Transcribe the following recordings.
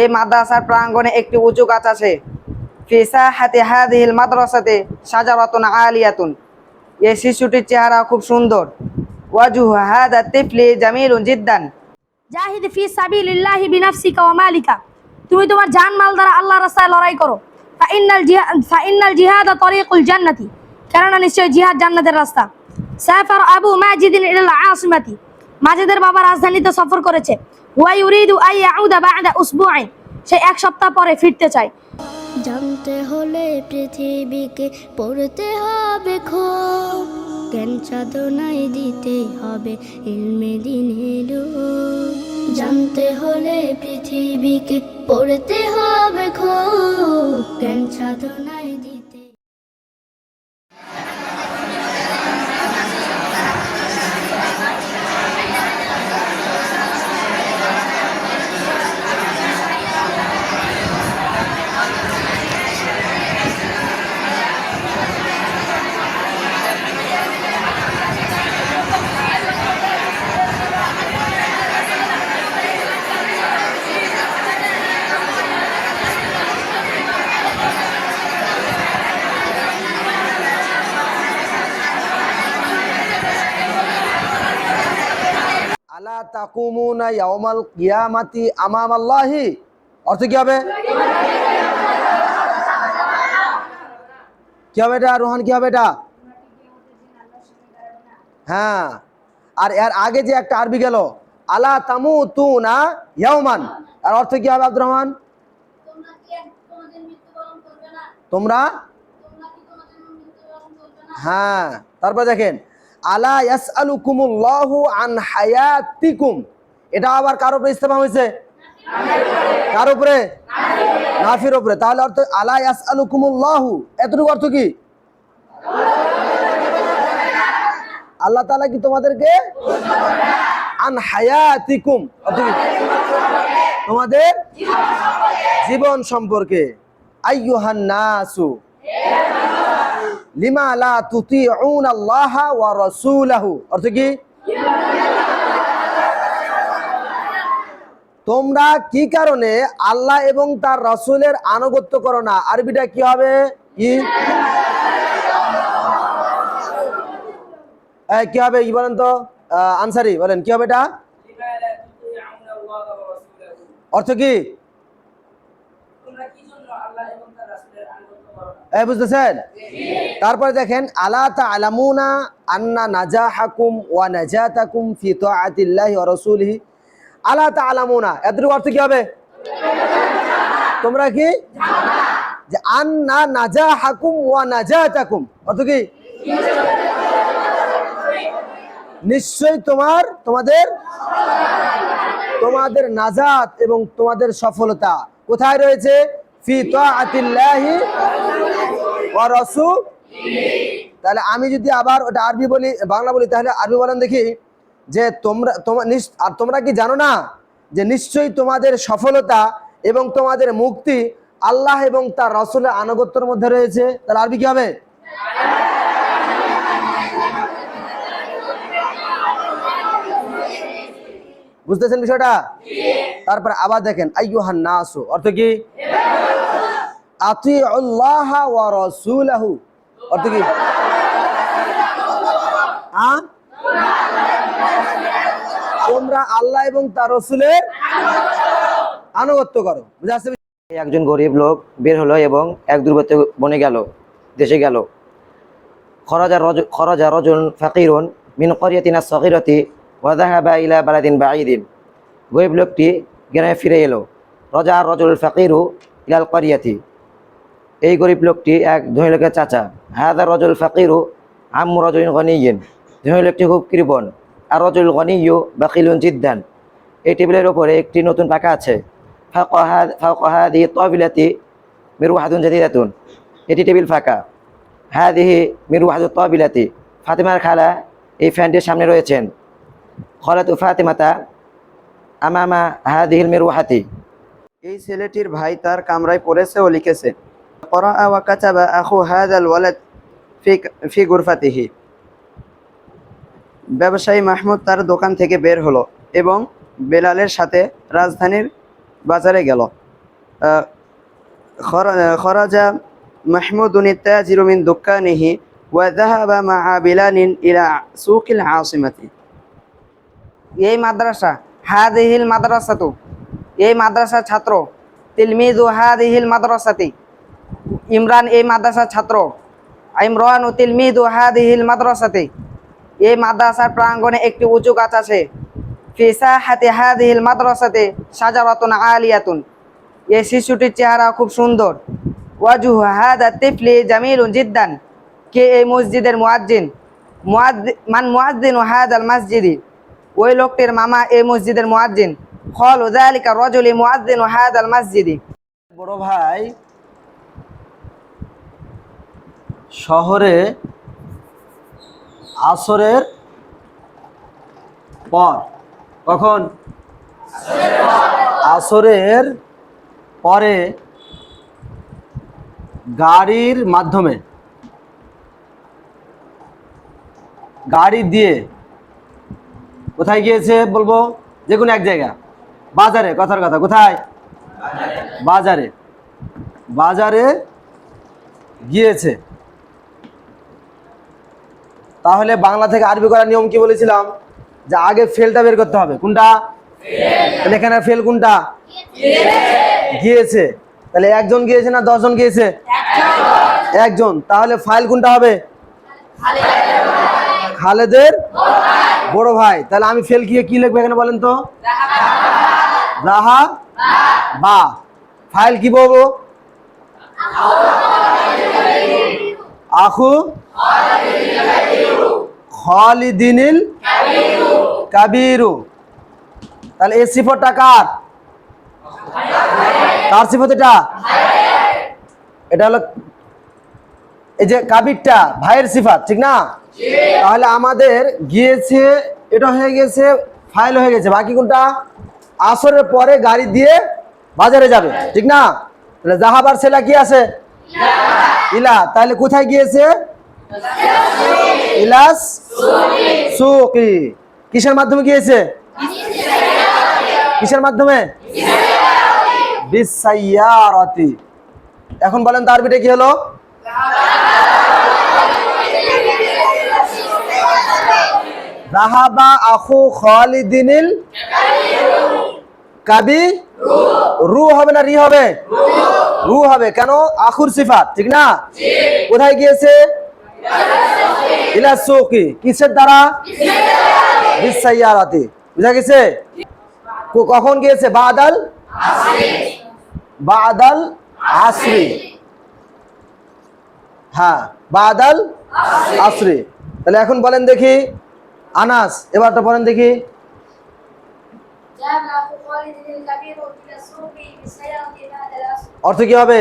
এই মাদ্রাসার প্রাঙ্গণে একটি উঁচু গাছ আছে। ফি সাহাতি হাদিহিল মাদ্রাসাতে সাজারাতুন আলিয়াতুন। এই শিশুটির চেহারা খুব সুন্দর। জিদ্দান। জাহিদ তুমি তোমার জান মাল দ্বারা রাস্তায় লড়াই করো। জিহাদ কেননা জিহাদ জান্নাতের রাস্তা। আবু বাবা রাজধানীতে সফর করেছে। ওয়া ইউরিদু আই ইয়াউদা বা'দা উসবুআইন সে এক সপ্তাহ পরে ফিরতে চায়। জানতে হলে পৃথিবীকে পড়তে হবে খুব। জ্ঞান সাধনায় দিতে হবে ইলমে দিনের জানতে হলে পৃথিবীকে পড়তে হবে খুব। জ্ঞান সাধনায় আলা তাকুমুনা ইয়াউমাল কিয়ামাতি আমাম আল্লাহি অর্থ কি হবে? কি হবে এটা, রোহান, কি হবে এটা? হ্যাঁ। আর এর আগে যে একটা আরবি গেল, আলা তামু তু না ইয়াউমান। আর অর্থ কি হবে আব্দুর রহমান? তোমরা? হ্যাঁ। তারপর দেখেন আলা ইয়াসআলুকুমুল্লাহু আন হায়াতিকুম। এটা আবার কার উপরে ইস্তেফাম হয়েছে? কার উপরে? নাফির উপরে। তাহলে অর্থ আলা ইয়াসআলুকুমুল্লাহু, এতটুকু অর্থ কি? আল্লাহ তাআলা কি তোমাদেরকে? আন হায়াতিকুম তোমাদের জীবন সম্পর্কে। আইয়ুহান নাসু লিমা লা তুতিউন আল্লাহ ওয়া অর্থ কি? তোমরা কি কারণে আল্লাহ এবং তার রাসূলের আনুগত্য করো না? আরবিটা কি হবে? এই, কি হবে? কি বলেন তো? আনসারি বলেন কি হবে এটা? অর্থ কি? বুঝতেছেন? তারপরে দেখেন, আলা তা'লামুনা আন্না নাজাহাকুম ওয়া নাজাতাকুম ফি তাআতিল্লাহি ওয়া রাসূলিহি? আলা তা'লামুনা এতটুকু অর্থ কি হবে? তোমরা কি? যে আন্না ওয়া নাজাতাকুম অর্থ কি? নিশ্চয় তোমার, তোমাদের তোমাদের নাজাত এবং তোমাদের সফলতা কোথায় রয়েছে? ফি তাআতিল্লাহি ওয়া রাসূল তাহলে আমি যদি আবার ওটা আরবি বলি বাংলা বলি তাহলে আরবি বলেন দেখি যে তোমরা তোমার আর তোমরা কি জানো না যে নিশ্চয়ই তোমাদের সফলতা এবং তোমাদের মুক্তি আল্লাহ এবং তার রসুলের আনুগত্যের মধ্যে রয়েছে। তাহলে আরবি কি হবে? বুঝতেছেন বিষয়টা? তারপর আবার দেখেন আইয়ুহান নাসু অর্থ কি? আতিউল্লাহ ওয়া রাসূলাহু। অর্থ কি? তোমরা আল্লাহ এবং তার রাসূলের আনুগত্য করো। বুঝা একজন গরিব লোক বের হলো এবং এক দুর্গত বনে গেল, দেশে গেল। খরাজা রজ খরাজা রজুন ফাকিরুন মিন করিয়াতিনা সগিরতি ওয়াদাহাবা ইলা বালাদিন বাঈদিন। গরিব লোকটি গ্রামে ফিরে এলো। রজা রজুল ফাকিরু ইলাল করিয়াতি। এই গরিব লোকটি এক ধনী লোকের চাচা। হাদা রজুল ফাকিরু আম্মু রজুল গনিয়িন ধনী লোকটি খুব কৃপণ। আর রজুল গনিয়ু বাকিলুন জিদ্দান। এই টেবিলের ওপরে একটি নতুন পাকা আছে। ফাঁকা দিয়ে তবিলাতি মিরু হাদুন জাদিদাতুন এটি টেবিল ফাঁকা। হ্যাঁ দিহি মিরু হাদু তবিলাতি। ফাতেমার খালা এই ফ্যানটির সামনে রয়েছেন। খলাতু ফাতেমাতা আমামা হাদিহিল মিরু হাতি এই ছেলেটির ভাই তার কামরায় পড়েছে ও লিখেছে। করা ওয়া কাতাবা আখু হাদাল ওয়ালাদ ফি ফি গুরফাতিহি ব্যবসায়ী মাহমুদ তার দোকান থেকে বের হলো এবং বেলালের সাথে রাজধানীর বাজারে গেল آه، خر- خرج محمود التاجر من دكانه وذهب مع بلال إلى سوق العاصمة এই মাদ্রাসা হাদিহিল মাদ্রাসাতু এই মাদ্রাসার ছাত্র তিলমিদু হাদিহিল মাদ্রাসাতি ইমরান, এই মাদ্রাসার ছাত্র। ইমরান ও তিলমিদু হাদিহিল মাদ্রাসাতে। এই মাদ্রাসার প্রাঙ্গণে একটি উঁচু গাছ আছে। ফিসা হাতে হাদিহিল মাদ্রাসাতে সাজারাতুন আলিয়াতুন। এই শিশুটির চেহারা খুব সুন্দর। ওয়াজু হাদা তিফলি জামিলুন জিদ্দান। কে এই মসজিদের মুয়াজ্জিন? মান মুয়াজ্জিন ও হাদাল মসজিদি। ওই লোকটির মামা এই মসজিদের মুয়াজ্জিন। খল উদালিকা রজলি মুয়াজ্জিন ও হাদাল মসজিদি। বড় ভাই শহরে আসরের পর। কখন? আসরের পরে গাড়ির মাধ্যমে। গাড়ি দিয়ে কোথায় গিয়েছে বলব? যে কোনো এক জায়গা। বাজারে, কথার কথা, কোথায়? বাজারে। বাজারে গিয়েছে। তাহলে বাংলা থেকে আরবি করার নিয়ম কি বলেছিলাম? যে আগে ফেলটা বের করতে হবে। কোনটা? তাহলে এখানে ফেল কোনটা? গিয়েছে। তাহলে একজন গিয়েছে না দশজন গিয়েছে? একজন। তাহলে ফাইল কোনটা হবে? খালেদের বড় ভাই। তাহলে আমি ফেল কি কি লিখব এখানে বলেন তো? রাহা বা। ফাইল কি বলব? আখু খালিদিনিল কাবিরু। তাহলে এই সিফতটা কার? কার সিফত এটা? এটা হলো এই যে কাবিরটা, ভাইয়ের সিফাত, ঠিক না? তাহলে আমাদের গিয়েছে, এটা হয়ে গেছে, ফাইল হয়ে গেছে। বাকি কোনটা? আসরের পরে গাড়ি দিয়ে বাজারে যাবে, ঠিক না? তাহলে জাহাবার সেলা কি আছে? ইলা। তাহলে কোথায় গিয়েছে? ইলাস সুকি। কিসের মাধ্যমে গিয়েছে কিসের মাধ্যমে? বিসাইয়ারাতি এখন বলেন তার বিটে কি হলো? রাহাবা আখু খালিদিনিল কাবি রু হবে না রি হবে? রু হবে। কেন? আখুর সিফাত, ঠিক না? কোথায় গিয়েছে? ইলা সুকি, কিসের দ্বারা? বিসাইয়ারাতি। বুঝা গেছে? কখন গিয়েছে? বাদাল? বাদাল আসরি। হ্যাঁ বাদাল আসরি। তাহলে এখন বলেন দেখি। আনাস, এবারটা বলেন দেখি। অর্থ কি হবে?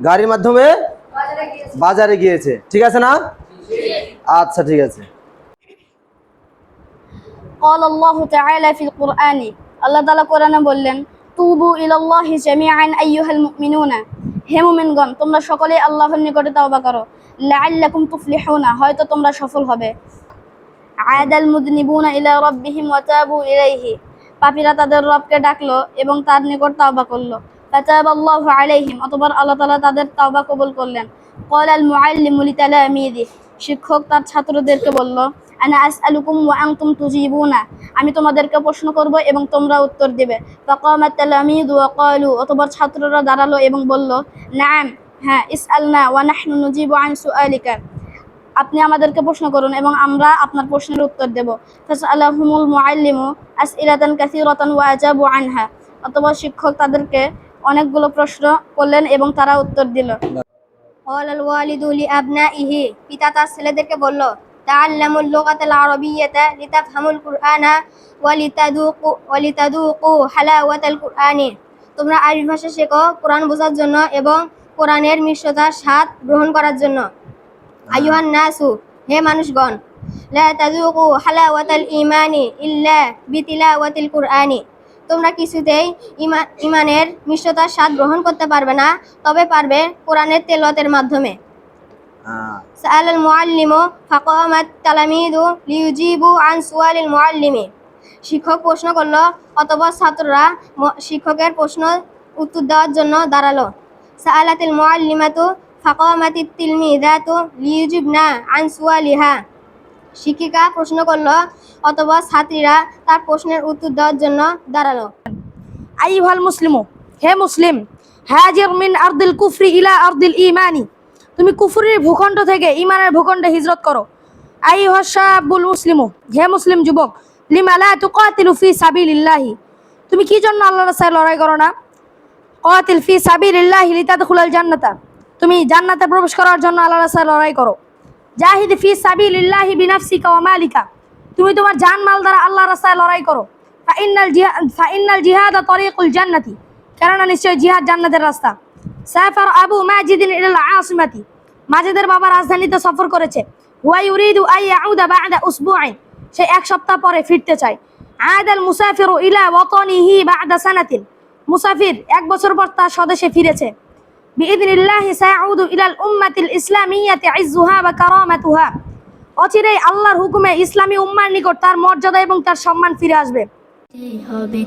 খালেদের বড় ভাই আসরের পরে গাড়ি দিয়ে বাজারে গিয়েছে গাড়ির মাধ্যমে বাজারে গিয়েছে বাজারে গিয়েছে ঠিক আছে না আচ্ছা ঠিক আছে قال الله تعالى في القرآن আল্লাহ তাআলা কোরআনে বললেন তুবু ইলাল্লাহি জামিআন আইয়ুহাল মুমিনুনা হে মুমিনগণ তোমরা সকলে আল্লাহর নিকটে তওবা করো লাআল্লাকুম তুফলিহুনা হয়তো তোমরা সফল হবে আয়াদাল মুদনিবুনা ইলা রাব্বিহিম ওয়া তাবু ইলাইহি পাপীরা তাদের রবকে ডাকলো এবং তার নিকট তাওবা করলো আলাইহিম অতঃপর আল্লাহ তাআলা তাদের তাওবা কবুল করলেন। ক্বালা আল লিতালামিদি শিক্ষক তার ছাত্রদেরকে বলল, আনা আসআলুকুম ওয়া আনতুম তুজিবুনা আমি তোমাদেরকে প্রশ্ন করব এবং তোমরা উত্তর দেবে। ফাকামাত তালামিদু ওয়া ক্বালু অতঃপর ছাত্ররা দাঁড়াল এবং বলল, নাম হ্যাঁ ইসআলনা ওয়া নাহনু নুজিবু আন সুআলিকা আপনি আমাদেরকে প্রশ্ন করুন এবং আমরা আপনার প্রশ্নের উত্তর দেব। ফাসআলাহুমুল মুআল্লিমু আসইলাতান কাসীরাতান ওয়া আজাবু আনহা অতঃপর শিক্ষক তাদেরকে অনেকগুলো প্রশ্ন করলেন এবং তারা উত্তর দিল। পিতা তার ছেলেদেরকে বলল তোমরা আরবি ভাষা শেখো কোরআন বোঝার জন্য এবং কোরআনের মিশ্রতার স্বাদ গ্রহণ করার জন্য। আইয়ুহান নাসু, হে মানুষগণ, লা তাদুকু হালাওয়াতাল ঈমানি ইল্লা বিতিলাওয়াতিল কুরআনি। তোমরা কিছুতেই ইমা ইমানের মিশ্রতার স্বাদ গ্রহণ করতে পারবে না তবে পারবে কোরআনের তেলাওয়াতের মাধ্যমে হ্যাঁ سأل المعلم فقام التلاميذ ليجيبوا عن سؤال المعلم শিক্ষক প্রশ্ন করলো অতপর ছাত্ররা ম- শিক্ষকের প্রশ্ন উত্তর দেওয়ার জন্য দাঁড়ালো সাআলাতিল মুআল্লিমাতু ফাকামাতিত তিলমিযাতু লিইউজিবনা আন সুয়ালিহা শিক্ষিকা প্রশ্ন করলো অতপর ছাত্রীরা তার প্রশ্নের উত্তর দেওয়ার জন্য দাঁড়াল। আইহাল মুসলিমু, হে মুসলিম, হাজির মিন আরদিল কুফরি ইলা আরদিল ইমানি তুমি কুফরির ভূখণ্ড থেকে ইমানের ভূখণ্ডে হিজরত করো। আই শাবুল মুসলিমু, হে মুসলিম যুবক, লিমা লা তুকাতিলু ফি সাবিলিল্লাহি। তুমি কি জন্য আল্লাহর রাস্তায় লড়াই করো না? কাতিল ফি সাবিলিল্লাহি লিতাদখুলাল জান্নাতা। তুমি জান্নাতে প্রবেশ করার জন্য আল্লাহর রাস্তায় লড়াই করো। জাহিদ ফি সাবিলিল্লাহি বিনাফসিকা ওয়া মালিকা। তুমি তোমার জান মাল দ্বারা আল্লাহ রাস্তায় লড়াই করো। ফাইনাল জিহাদ ফাইনাল জিহাদ তরিকুল জান্নাতি। কেননা নিশ্চয় জিহাদ জান্নাতের রাস্তা। সাফার আবু মাজিদিন ইলাল আসিমাতি। মাজিদের বাবা রাজধানীতে সফর করেছে। ওয়া ইউরিদু আই ইয়াউদা বা'দা উসবুআইন। সে এক সপ্তাহ পরে ফিরতে চায়। আদাল মুসাফিরু ইলা ওয়াতানিহি বা'দা সানাতিন। মুসাফির এক বছর পর তার স্বদেশে ফিরেছে। বিইذনিল্লাহি সায়াউদু ইলাল উম্মাতিল ইসলামিয়াতি ইজ্জুহা ওয়া কারামাতুহা। অচিরেই আল্লাহর হুকুমে ইসলামী উম্মার নিকট তার মর্যাদা এবং তার সম্মান ফিরে আসবে। হবে